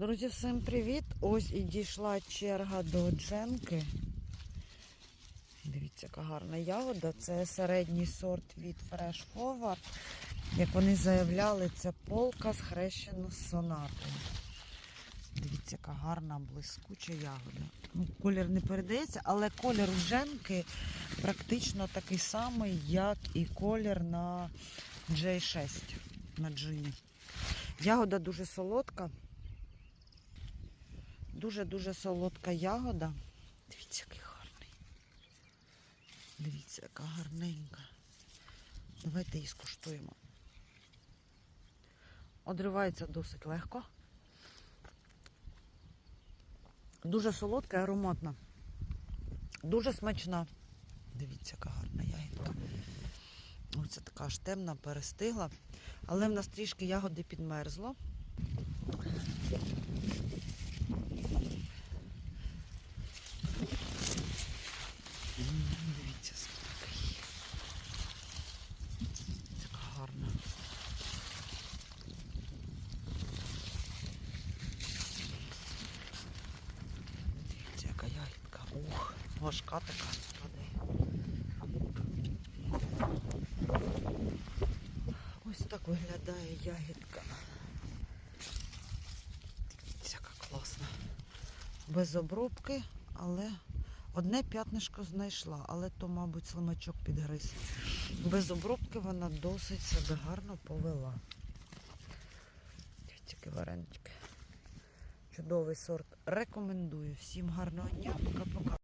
Друзі, всім привіт! Ось і дійшла черга до дженки. Дивіться, яка гарна ягода. Це середній сорт від Fresh Forward. Як вони заявляли, це полка схрещена з сонатою. Дивіться, яка гарна, блискуча ягода. Ну, колір не передається, але колір у дженки практично такий самий, як і колір на J6 на джині. Ягода дуже солодка. Дуже-дуже солодка ягода. Дивіться, який гарний. Дивіться, яка гарненька. Давайте її скуштуємо. Одривається досить легко. Дуже солодка і ароматна. Дуже смачна. Дивіться, яка гарна ягідка. Оце така аж темна, перестигла. Але в нас трішки ягоди підмерзло. М, Дивіться, скільки їх. Така гарна. Дивіться, яка ягідка. Ух, важка така. Падає. Ось так виглядає ягідка. Дивіться, яка класна. Без обробки, але одне п'ятнишко знайшла, але то, мабуть, слимачок підгриз. Без обробки вона досить себе гарно повела. Які варенички. Чудовий сорт. Рекомендую. Всім гарного дня. Пока-пока.